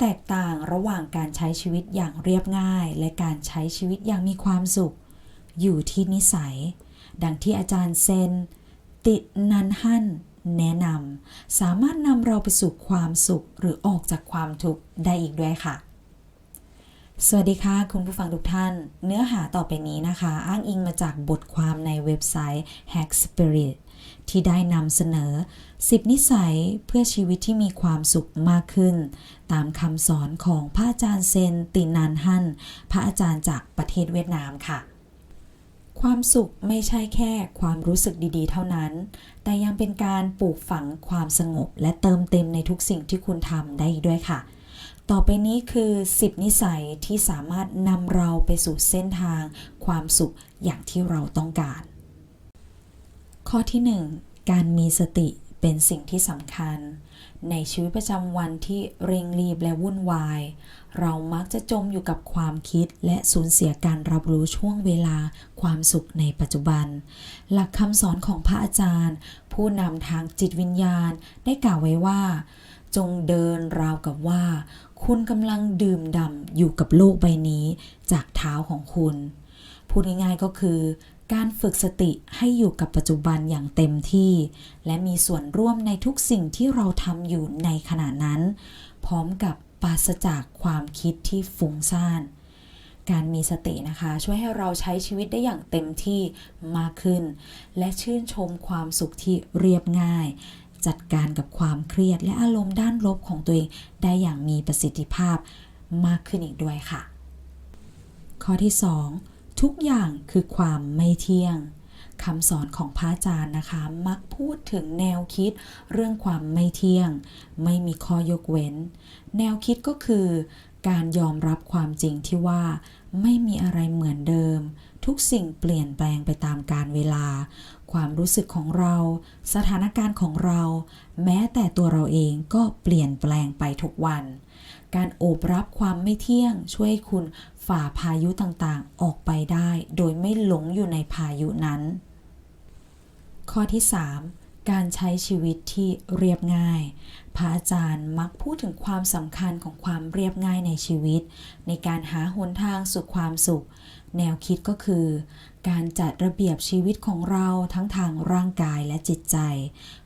แตกต่างระหว่างการใช้ชีวิตอย่างเรียบง่าย และการใช้ชีวิตอย่างมีความสุข อยู่ที่นิสัย ดังที่อาจารย์เซน ตินันฮั่นแนะนำสามารถนำเราไปสู่ความสุขหรือออกจากความทุกข์ได้อีกด้วยค่ะ สวัสดีค่ะ คุณผู้ฟังทุกท่าน เนื้อหาต่อไปนี้นะคะ อ้างอิงมาจากบทความในเว็บไซต์ Hack Spirit ที่ได้นำเสนอ 10 นิสัยเพื่อชีวิตที่มีความสุขมากขึ้น ตามคำสอนของพระอาจารย์เซนตินานฮั่นพระอาจารย์จากประเทศเวียดนามค่ะ ความสุขไม่ใช่แค่ความรู้สึกดีๆ เท่านั้น แต่ยังเป็นการปลูกฝังความสงบ และเติมเต็มในทุกสิ่งที่คุณทำได้อีกด้วยค่ะต่อไปนี้คือ 10 นิสัยที่สามารถนำเราไปสู่เส้นทาง ความสุขอย่างที่เราต้องการ ข้อที่ 1 การมีสติเป็นสิ่งที่สำคัญ ในชีวิตประจำวันที่เร่งรีบและวุ่นวาย เรามักจะจมอยู่กับความคิดและสูญเสียการรับรู้ช่วงเวลาความสุขในปัจจุบัน หลักคำสอนของพระอาจารย์ ผู้นำทางจิตวิญญาณได้กล่าวไว้ว่า จงเดินราวกับว่า คุณกำลังดื่มด่ำอยู่กับโลกใบนี้จากเท้าของคุณ พูดง่ายๆก็คือ การฝึกสติให้อยู่กับปัจจุบันอย่างเต็มที่ และมีส่วนร่วมในทุกสิ่งที่เราทำอยู่ในขณะนั้น พร้อมกับปราศจากความคิดที่ฟุ้งซ่าน การมีสตินะคะ ช่วยให้เราใช้ชีวิตได้อย่างเต็มที่มากขึ้น และชื่นชมความสุขที่เรียบง่าย จัดการกับความเครียดและอารมณ์ด้านลบของตัวเองได้อย่างมีประสิทธิภาพมากขึ้นอีกด้วยค่ะ ข้อที่ 2 ทุกอย่างคือความไม่เที่ยงคำสอนของพระอาจารย์นะคะ มักพูดถึงแนวคิดเรื่องความไม่เที่ยง ไม่มีข้อยกเว้น แนวคิดก็คือ การยอมรับความจริงที่ว่า ไม่มีอะไรเหมือนเดิม ทุกสิ่งเปลี่ยนแปลงไปตามกาลเวลา ความรู้สึกของเรา สถานการณ์ของเรา แม้แต่ตัวเราเองก็เปลี่ยนแปลงไปทุกวัน การโอบรับความไม่เที่ยงช่วยให้คุณฝ่าพายุต่างๆ ออกไปได้ โดยไม่หลงอยู่ในพายุนั้น ข้อที่ 3 การใช้ชีวิตที่เรียบง่าย พระอาจารย์มักพูดถึงความสำคัญของความเรียบง่ายในชีวิต ในการหาหนทางสู่ความสุข แนวคิดก็คือ การจัดระเบียบชีวิตของเราทั้งทางร่างกายและจิตใจ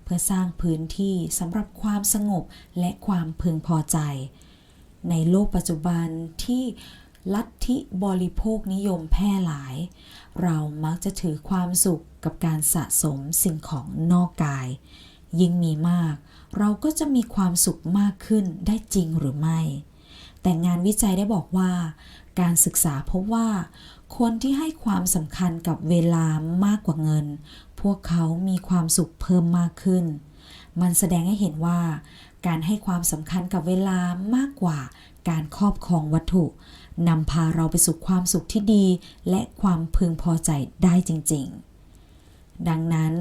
เพื่อสร้างพื้นที่สำหรับความสงบและความพึงพอใจ ในโลกปัจจุบันที่ ลัทธิบริโภคนิยมแพร่หลาย เรามักจะถือความสุขกับการสะสมสิ่งของนอกกาย ยิ่งมีมาก เราก็จะมีความสุขมากขึ้นได้จริงหรือไม่ แต่งานวิจัยได้บอกว่า การศึกษาพบว่า คนที่ให้ความสำคัญกับเวลามากกว่าเงิน พวกเขามีความสุขเพิ่มมากขึ้น มันแสดงให้เห็นว่า การให้ความสำคัญกับเวลามากกว่าการครอบครองวัตถุ นำพาเราไปสู่ความสุขที่ดี และความพึงพอใจได้จริง ๆ ดังนั้น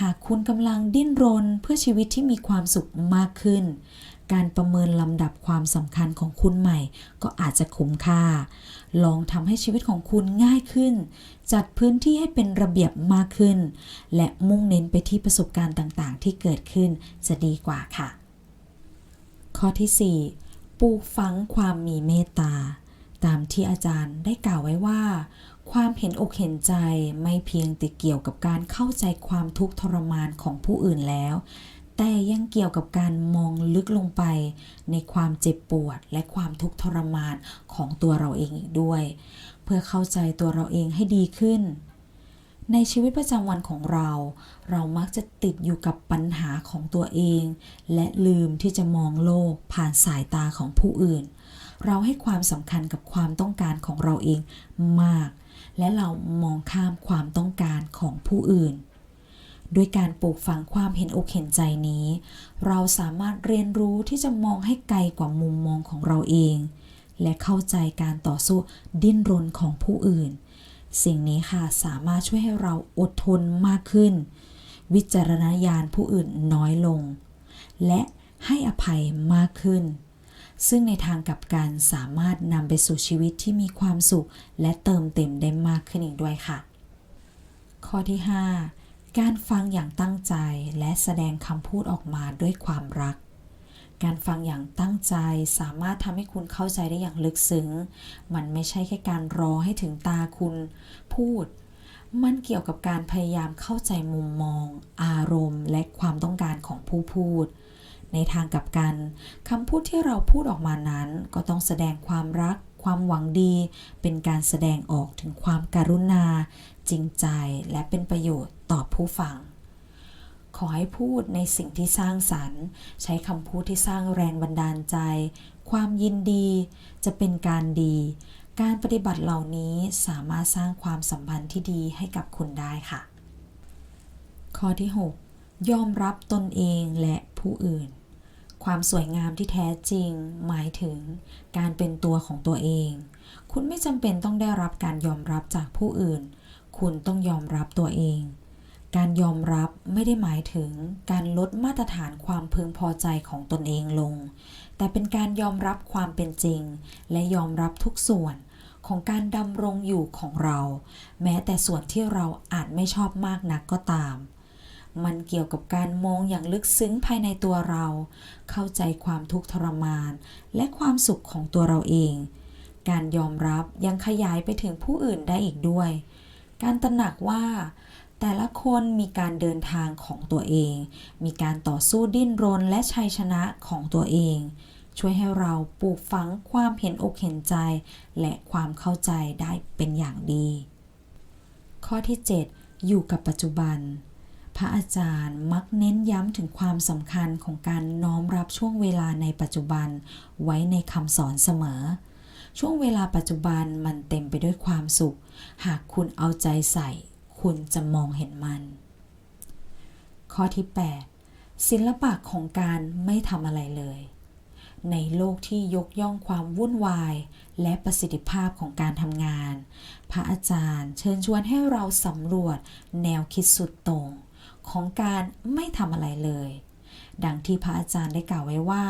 หากคุณกำลังดิ้นรนเพื่อชีวิตที่มีความสุขมากขึ้น การประเมินลำดับความสำคัญของคุณใหม่ ก็อาจจะคุ้มค่า ลองทำให้ชีวิตของคุณง่ายขึ้น จัดพื้นที่ให้เป็นระเบียบมากขึ้น และมุ่งเน้นไปที่ประสบการณ์ต่างๆ ที่เกิดขึ้นจะดีกว่าค่ะ ข้อที่ 4 ปลูกฝังความมีเมตตา ตามที่อาจารย์ได้กล่าวไว้ว่า ความเห็นอกเห็นใจไม่เพียงแต่เกี่ยวกับการเข้าใจความทุกข์ทรมานของผู้อื่นแล้ว แต่ยังเกี่ยวกับการมองลึกลงไป ในความเจ็บปวดและความทุกข์ทรมานของตัวเราเองอีกด้วย เพื่อเข้าใจตัวเราเองให้ดีขึ้นในชีวิตประจำวันของเรา เรามักจะติดอยู่กับปัญหาของตัวเอง และลืมที่จะมองโลกผ่านสายตาของผู้อื่น เราให้ความสำคัญกับความต้องการของเราเองมาก และเรามองข้ามความต้องการของผู้อื่น ด้วยการปลูกฝังความเห็นอกเห็นใจนี้ เราสามารถเรียนรู้ที่จะมองให้ไกลกว่ามุมมองของเราเอง และเข้าใจการต่อสู้ดิ้นรนของผู้อื่น สิ่งนี้ค่ะสามารถช่วยให้เราอดทนมากขึ้น วิจารณญาณผู้อื่นน้อยลง และให้อภัยมากขึ้น ซึ่งในทางกลับกันสามารถนำไปสู่ชีวิตที่มีความสุข และเติมเต็มได้มากขึ้นอีกด้วยค่ะ ข้อที่ 5 การฟังอย่างตั้งใจและแสดงคำพูดออกมาด้วยความรักการฟังอย่างตั้งใจสามารถทำให้คุณเข้าใจได้อย่างลึกซึ้ง มันไม่ใช่แค่การรอให้ถึงตาคุณพูด มันเกี่ยวกับการพยายามเข้าใจมุมมอง อารมณ์ และความต้องการของผู้พูด ในทางกลับกันคำพูดที่เราพูดออกมานั้น ก็ต้องแสดงความรัก ความหวังดี เป็นการแสดงออกถึงความการุณา จริงใจและเป็นประโยชน์ต่อผู้ฟัง ขอให้พูดในสิ่งที่สร้างสรรค์ ใช้คำพูดที่สร้างแรงบันดาลใจ ความยินดี จะเป็นการดี การปฏิบัติเหล่านี้สามารถสร้างความสัมพันธ์ที่ดีให้กับคุณได้ค่ะ ข้อที่ 6 ยอมรับตนเองและผู้อื่น ความสวยงามที่แท้จริง หมายถึงการเป็นตัวของตัวเอง คุณไม่จำเป็นต้องได้รับการยอมรับจากผู้อื่น คุณต้องยอมรับตัวเอง การยอมรับไม่ได้หมายถึงการลดมาตรฐานความพึงพอใจของตนเองลง แต่เป็นการยอมรับความเป็นจริง และยอมรับทุกส่วนของการดำรงอยู่ของเรา แม้แต่ส่วนที่เราอาจไม่ชอบมากนักก็ตาม มันเกี่ยวกับการมองอย่างลึกซึ้งภายในตัวเรา เข้าใจความทุกข์ทรมาน และความสุขของตัวเราเอง การยอมรับยังขยายไปถึงผู้อื่นได้อีกด้วย การตระหนักว่า แต่ละคนมีการเดินทางของตัวเอง มีการต่อสู้ดิ้นรนและชัยชนะของตัวเอง ช่วยให้เราปลูกฝังความเห็นอกเห็นใจ และความเข้าใจได้เป็นอย่างดี ข้อที่ 7 อยู่กับปัจจุบัน พระอาจารย์มักเน้นย้ำถึงความสำคัญของการน้อมรับช่วงเวลาในปัจจุบันไว้ในคำสอนเสมอ ช่วงเวลาปัจจุบันมันเต็มไปด้วยความสุข หากคุณเอาใจใส่ คุณจะมองเห็นมัน ข้อที่ 8 ศิลปะของการไม่ทำอะไรเลย ในโลกที่ยกย่องความวุ่นวาย และประสิทธิภาพของการทำงาน พระอาจารย์เชิญชวนให้เราสำรวจแนวคิดสุดตรง ของการไม่ทำอะไรเลย ดังที่พระอาจารย์ได้กล่าวไว้ว่า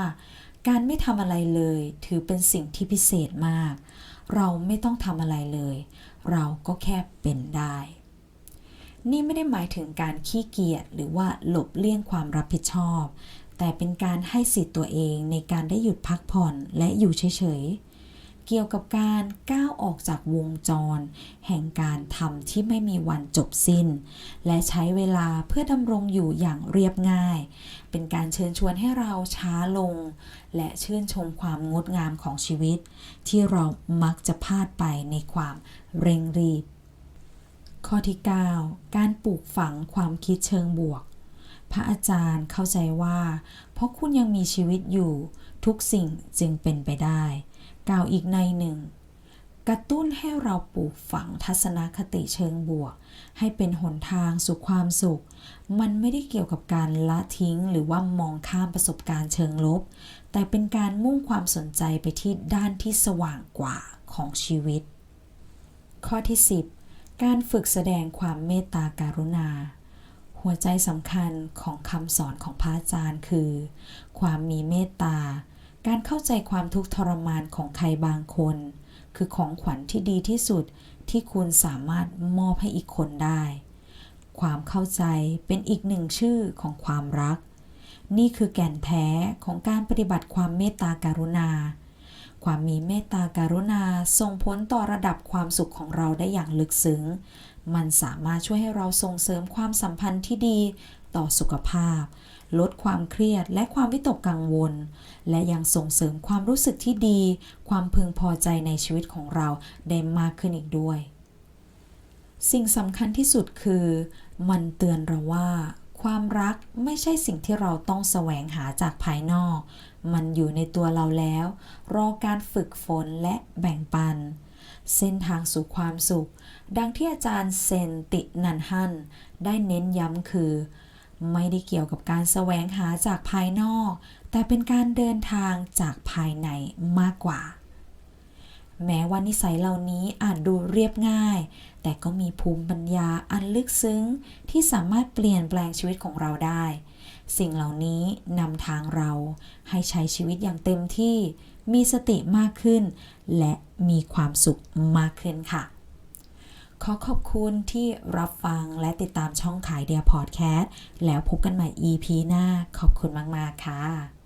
การไม่ทำอะไรเลย ถือเป็นสิ่งที่พิเศษมาก เราไม่ต้องทำอะไรเลย เราก็แค่เป็นได้ นี่ไม่ได้หมายถึงการขี้เกียจหรือว่าหลบเลี่ยงความรับผิดชอบ แต่เป็นการให้สิทธิ์ตัวเองในการได้หยุดพักผ่อนและอยู่เฉยๆ เกี่ยวกับการก้าวออกจากวงจร แห่งการทำที่ไม่มีวันจบสิ้น และใช้เวลาเพื่อดำรงอยู่อย่างเรียบง่าย เป็นการเชิญชวนให้เราช้าลง และชื่นชมความงดงามของชีวิต ที่เรามักจะพลาดไปในความเร่งรีบ ข้อที่ 9 การปลูกฝังความคิดเชิงบวก พระอาจารย์เข้าใจว่า เพราะคุณยังมีชีวิตอยู่ ทุกสิ่งจึงเป็นไปได้ กล่าวอีกในหนึ่ง กระตุ้นให้เราปลูกฝังทัศนคติเชิงบวก ให้เป็นหนทางสู่ความสุข มันไม่ได้เกี่ยวกับการละทิ้งหรือว่ามองข้ามประสบการณ์เชิงลบ แต่เป็นการมุ่งความสนใจไปที่ด้านที่สว่างกว่าของชีวิต ข้อที่ 10 การฝึกแสดงความเมตตาการุณาหัวใจสำคัญของคำสอนของพระอาจารย์คือ ความมีเมตตา การเข้าใจความทุกข์ทรมานของใครบางคน คือของขวัญที่ดีที่สุดที่คุณสามารถมอบให้อีกคนได้ ความเข้าใจเป็นอีกหนึ่งชื่อของความรัก นี่คือแก่นแท้ของการปฏิบัติความเมตตาการุณา ความมีเมตตาการุณาส่งผลต่อระดับความสุขของเราได้อย่างลึกซึ้ง มันสามารถช่วยให้เราส่งเสริมความสัมพันธ์ที่ดีต่อสุขภาพ ลดความเครียดและความวิตกกังวล และยังส่งเสริมความรู้สึกที่ดี ความพึงพอใจในชีวิตของเราได้มากขึ้นอีกด้วย สิ่งสำคัญที่สุดคือ มันเตือนเราว่า ความรักไม่ใช่สิ่งที่เราต้องแสวงหาจากภายนอก มันอยู่ในตัวเราแล้ว รอการฝึกฝนและแบ่งปันเส้นทางสู่ความสุข ดังที่อาจารย์เซนตินันฮันได้เน้นย้ำคือ ไม่ได้เกี่ยวกับการแสวงหาจากภายนอก แต่เป็นการเดินทางจากภายในมากกว่า แม้ว่านิสัยเหล่านี้อาจดูเรียบง่าย แต่ก็มีภูมิปัญญาอันลึกซึ้ง ที่สามารถเปลี่ยนแปลงชีวิตของเราได้ สิ่งเหล่านี้นำทางเราให้ใช้ชีวิตอย่างเต็มที่ มีสติมากขึ้น และมีความสุขมากขึ้นค่ะ ขอขอบคุณที่รับฟังและติดตามช่องขายเดียพอดแคสต์แล้วพบกันใหม่ EP หน้า ขอบคุณมาก ๆ ค่ะ